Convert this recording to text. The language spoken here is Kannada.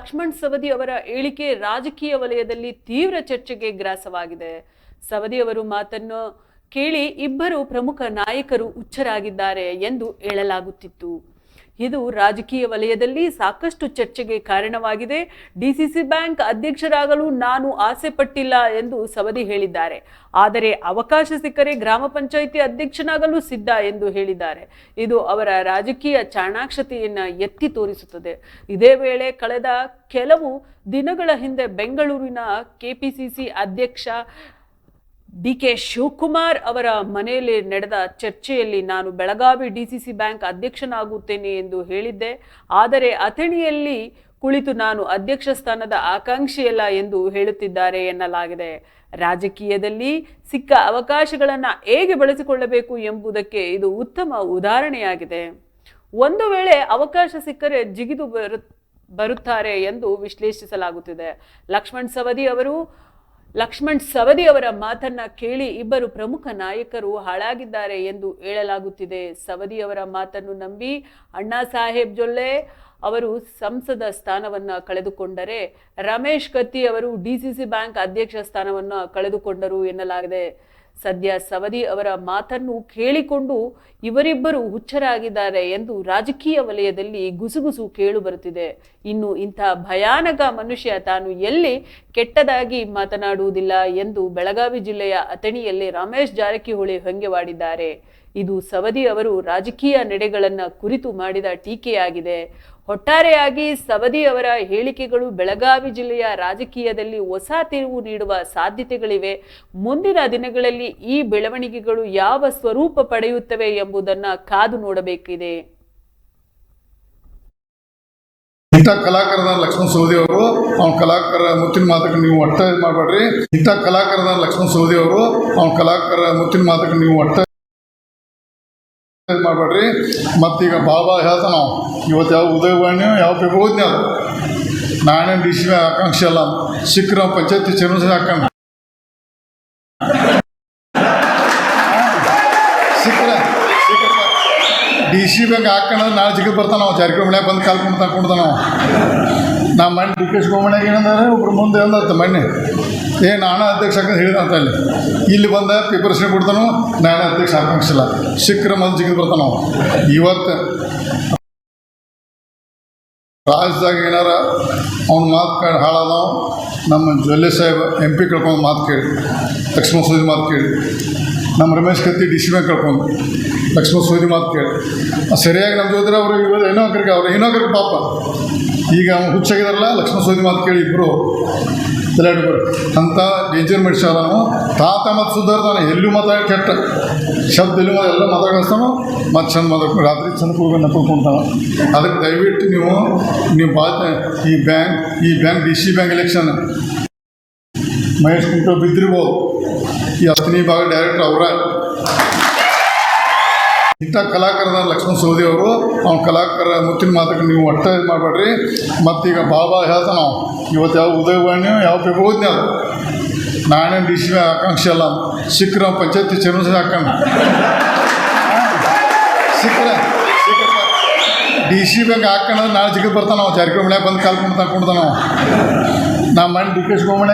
ಲಕ್ಷ್ಮಣ್ ಸವದಿ ಅವರ ಹೇಳಿಕೆ ರಾಜಕೀಯ ವಲಯದಲ್ಲಿ ತೀವ್ರ ಚರ್ಚೆಗೆ ಗ್ರಾಸವಾಗಿದೆ. ಸವದಿ ಅವರು ಮಾತನ್ನು ಕೇಳಿ ಇಬ್ಬರು ಪ್ರಮುಖ ನಾಯಕರು ಹುಚ್ಚರಾಗಿದ್ದಾರೆ ಎಂದು ಹೇಳಲಾಗುತ್ತಿತ್ತು. ಇದು ರಾಜಕೀಯ ವಲಯದಲ್ಲಿ ಸಾಕಷ್ಟು ಚರ್ಚೆಗೆ ಕಾರಣವಾಗಿದೆ. ಡಿಸಿಸಿ ಬ್ಯಾಂಕ್ ಅಧ್ಯಕ್ಷರಾಗಲು ನಾನು ಆಸೆ ಪಟ್ಟಿಲ್ಲ ಎಂದು ಸವದಿ ಹೇಳಿದ್ದಾರೆ. ಆದರೆ ಅವಕಾಶ ಸಿಕ್ಕರೆ ಗ್ರಾಮ ಪಂಚಾಯಿತಿ ಅಧ್ಯಕ್ಷನಾಗಲು ಸಿದ್ಧ ಎಂದು ಹೇಳಿದ್ದಾರೆ. ಇದು ಅವರ ರಾಜಕೀಯ ಚಾಣಾಕ್ಷತೆಯನ್ನು ಎತ್ತಿ ತೋರಿಸುತ್ತದೆ. ಇದೇ ವೇಳೆ ಕಳೆದ ಕೆಲವು ದಿನಗಳ ಹಿಂದೆ ಬೆಂಗಳೂರಿನ ಕೆಪಿಸಿಸಿ ಅಧ್ಯಕ್ಷ ಡಿ ಕೆ ಶಿವಕುಮಾರ್ ಅವರ ಮನೆಯಲ್ಲಿ ನಡೆದ ಚರ್ಚೆಯಲ್ಲಿ ನಾನು Belagavi D C C bank ಅಧ್ಯಕ್ಷನಾಗುತ್ತೇನೆ ಎಂದು ಹೇಳಿದ್ದೆ. ಆದರೆ ಅಥಣಿಯಲ್ಲಿ ಕುಳಿತು ನಾನು ಅಧ್ಯಕ್ಷ ಸ್ಥಾನದ ಆಕಾಂಕ್ಷಿಯಲ್ಲ ಎಂದು ಹೇಳುತ್ತಿದ್ದಾರೆ ಎನ್ನಲಾಗಿದೆ. ರಾಜಕೀಯದಲ್ಲಿ ಸಿಕ್ಕ ಅವಕಾಶಗಳನ್ನು ಹೇಗೆ ಬಳಸಿಕೊಳ್ಳಬೇಕು ಎಂಬುದಕ್ಕೆ ಇದು ಉತ್ತಮ ಉದಾಹರಣೆಯಾಗಿದೆ. ಒಂದು ವೇಳೆ ಅವಕಾಶ ಸಿಕ್ಕರೆ ಜಿಗಿದು ಬರು, ಬರುತ್ತಾರೆ ಎಂದು ವಿಶ್ಲೇಷಿಸಲಾಗುತ್ತಿದೆ. ಲಕ್ಷ್ಮಣ್ ಸವದಿ ಅವರು ಲಕ್ಷ್ಮಣ್ ಸವದಿ ಅವರ ಮಾತನ್ನ ಕೇಳಿ ಇಬ್ಬರು ಪ್ರಮುಖ ನಾಯಕರು ಹಾಳಾಗಿದ್ದಾರೆ ಎಂದು ಹೇಳಲಾಗುತ್ತಿದೆ. ಸವದಿ ಅವರ ಮಾತನ್ನು ನಂಬಿ ಅಣ್ಣಾ ಸಾಹೇಬ್ ಜೊಲ್ಲೆ ಅವರು ಸಂಸದ ಸ್ಥಾನವನ್ನ ಕಳೆದುಕೊಂಡರೆ ರಮೇಶ್ ಕತ್ತಿ ಅವರು ಡಿಸಿಸಿ ಬ್ಯಾಂಕ್ ಅಧ್ಯಕ್ಷ ಸ್ಥಾನವನ್ನು ಕಳೆದುಕೊಂಡರು ಎನ್ನಲಾಗಿದೆ. ಸದ್ಯ ಸವದಿ ಅವರ ಮಾತನ್ನು ಕೇಳಿಕೊಂಡು ಇವರಿಬ್ಬರು ಹುಚ್ಚರಾಗಿದ್ದಾರೆ ಎಂದು ರಾಜಕೀಯ ವಲಯದಲ್ಲಿ ಗುಸುಗುಸು ಕೇಳು ಬರುತ್ತಿದೆ. ಇನ್ನು ಇಂಥ ಭಯಾನಕ ಮನುಷ್ಯ ತಾನು ಎಲ್ಲಿ ಕೆಟ್ಟದಾಗಿ ಮಾತನಾಡುವುದಿಲ್ಲ ಎಂದು ಬೆಳಗಾವಿ ಜಿಲ್ಲೆಯ ಅಥಣಿಯಲ್ಲಿ ರಮೇಶ್ ಜಾರಕಿಹೊಳಿ ವ್ಯಂಗ್ಯವಾಡಿದ್ದಾರೆ. ಇದು ಸವದಿ ಅವರು ರಾಜಕೀಯ ನಡೆಗಳನ್ನು ಕುರಿತು ಮಾಡಿದ ಟೀಕೆಯಾಗಿದೆ. ಒಟ್ಟಾರೆಯಾಗಿ ಸವದಿ ಅವರ ಹೇಳಿಕೆಗಳು ಬೆಳಗಾವಿ ಜಿಲ್ಲೆಯ ರಾಜಕೀಯದಲ್ಲಿ ಹೊಸ ತಿರುವು ನೀಡುವ ಸಾಧ್ಯತೆಗಳಿವೆ. ಮುಂದಿನ ದಿನಗಳಲ್ಲಿ ಈ ಬೆಳವಣಿಗೆಗಳು ಯಾವ ಸ್ವರೂಪ ಪಡೆಯುತ್ತವೆ ಎಂಬುದನ್ನು ಕಾದು ನೋಡಬೇಕಿದೆ. ಇಂಥ ಕಲಾಕಾರದ ಲಕ್ಷ್ಮಣ ಸವದಿ ಅವರು, ಅವ್ನ ಕಲಾಕಾರ ಮುತ್ತಿನ ಮಾತಕ್ಕೆ ನೀವು ಒಟ್ಟ ಮಾಡಬೇಡ್ರಿ. ಇಂಥ ಕಲಾಕಾರದ ಲಕ್ಷ್ಮಣ ಸವದಿ ಅವರು, ಅವ್ನ ಕಲಾಕಾರ ಮುತ್ತಿನ ಮಾತಕ್ಕೆ ನೀವು ಒಟ್ಟ ಇದು ಮಾಡಬೇಡ್ರಿ. ಮತ್ತೀಗ ಬಾಬಾ ಹೇಳ್ತ ನಾವು ಇವತ್ತು ಯಾವ ಉದಯವಾಣಿ ಯಾವ ಪೇಪರ್ ಓದ್ನಿ ಅದು? ನಾನೇನು ಡಿ ಸಿ ಆಕಾಂಕ್ಷೆ ಅಲ್ಲ ಸಿಕ್ಕರ ಪಂಚಾಯತಿ ಚೇರ್ಮನ್ ಹಾಕಂಡ ಸಿಕ್ಕರ ಡಿ ಸಿ ಬ್ಯಾಂಕ್ ಹಾಕೋಣ, ನಾಳೆ ಚಿಕ್ಕ ಬರ್ತಾನ ನಾವು ಜಾರಕಿಹೊಳಿ ಮನ್ಯಾಗ ಬಂದು ಕಾಲ್ಕೊಂಡು ತಗೊಂಡ್ತಾನ ನಾವು ನಾ ಮಣ್ಣು ಡಿ ಕೆ ಶಿವಮಣ್ಯಾಗ ಏನಂದ್ರೆ, ಒಬ್ರು ಮುಂದೆ ಅಂದತ್ತ ಮಣ್ಣೆ. ಏ, ನಾನು ಅಧ್ಯಕ್ಷ ಹಾಕಂತ ಹೇಳಿದಂತ ಅಲ್ಲಿ ಇಲ್ಲಿ ಬಂದ ಪ್ರಿಪರೇಷನ್ ಕೊಡ್ತಾನು, ನಾನು ಅಧ್ಯಕ್ಷ ಆಕಾಂಕ್ಷಿಲ್ಲ ಸಿಕ್ಕರ ಮೊದಲು ಜಿಗಿದ್ ಬರ್ತಾನ ಇವತ್ತು. ರಾಜ್ಯದಾಗ ಏನಾರ ಅವ್ನ ಮಾತು ಕೇಳಿ ಹಾಳಾದವು? ನಮ್ಮ ಜೊಲ್ಲೆ ಸಾಹೇಬ್ ಎಂ ಪಿ ಕಳ್ಕೊಂಡು ಮಾತು ಕೇಳಿ. ಲಕ್ಷ್ಮಣ ಸೂದಿ ಮಾತು ಕೇಳಿ. ನಮ್ಮ Ramesh Katti D C bank ಕಳ್ಕೊಂಡು ಲಕ್ಷ್ಮಣ ಸೂದಿ ಮಾತು ಕೇಳಿ. ಸರಿಯಾಗಿ ನಮ್ಮ ಜೊತೆ ಅವರು ಇವಾಗ ಏನೋ ಕರಿಗೆ ಅವ್ರು ಏನೋ ಕರಿಗೆ ಪಾಪ. ಈಗ ಅವ್ನು ಹುಚ್ಚಾಗಿದಾರಲ್ಲ, ಲಕ್ಷ್ಮಣ ಸೂದಿ ಮಾತು ಕೇಳಿ ಇಬ್ಬರು ತಲೆಯಾಡಿದ್ರು ಅಂಥ ಡೇಂಜರ್ ಮನುಷ್ಯ ತಾತ ಮತ್ತು ಸುಧಾರ್ತಾನೆ ಎಲ್ಲೂ ಮತ ಕೆಟ್ಟ ಶಬ್ದ ಎಲ್ಲೂ ಎಲ್ಲ ಎಲ್ಲ ಕಳಿಸ್ತಾನೋ ಮತ್ತು ಚಂದ ಮತ ರಾತ್ರಿ ಚಂದ ಕೂಗ ನಕ್ಕೊಳ್ತಾನೆ ಅದಕ್ಕೆ ದಯವಿಟ್ಟು ನೀವು ನೀವು ಭಾಳ ಈ ಬ್ಯಾಂಕ್ ಈ bank, D C bank election. Mahesh ಕುಂಟೋ ಬಿದ್ದಿರ್ಬೋದು. ಈ ಹತ್ತನೇ ಭಾಗ ಡೈರೆಕ್ಟರ್ ಅವರ. ಇಂಥ ಕಲಾಕಾರದ ಲಕ್ಷ್ಮಣ ಸೌದಿ ಅವರು, ಅವ್ನ ಕಲಾಕಾರ ಮುತ್ತಿನ ಮಾತಕ್ಕೆ ನೀವು ಒಟ್ಟ ಇದು ಮಾಡಬೇಡ್ರಿ. ಮತ್ತೀಗ ಬಾಬಾ ಹೇಳ್ತ ನಾವು ಇವತ್ತು ಯಾವ ಉದಯವಾಣಿ ಯಾವ ಪೇಪರ್ ಓದ್ನಿ ಅದು. ನಾನೇನು ಡಿ ಸಿ ಆಕಾಂಕ್ಷೆ ಅಲ್ಲ. ಸಿಕ್ಕರ ಪಂಚಾಯತಿ ಚೇರ್ಮನ್ ಹಾಕಂಡ ಸಿಕ್ಕರ ಡಿ ಸಿ ಬ್ಯಾಂಕ್ ಹಾಕೋಣ ನಾಳೆ ಜಿಗಿದ್ ಬರ್ತಾನೆ ನಾವು ಜಾರಕಿಹೊಳಿ ಮನ್ಯಾಗ ಬಂದು ಕಾಲ್ಕೊಂಡು ತಗೊಂಡ್ತಾನ ನಾವು ನಾ ಮನೆ ಡಿ ಕೆ ಶಿವಮಣ್ಣ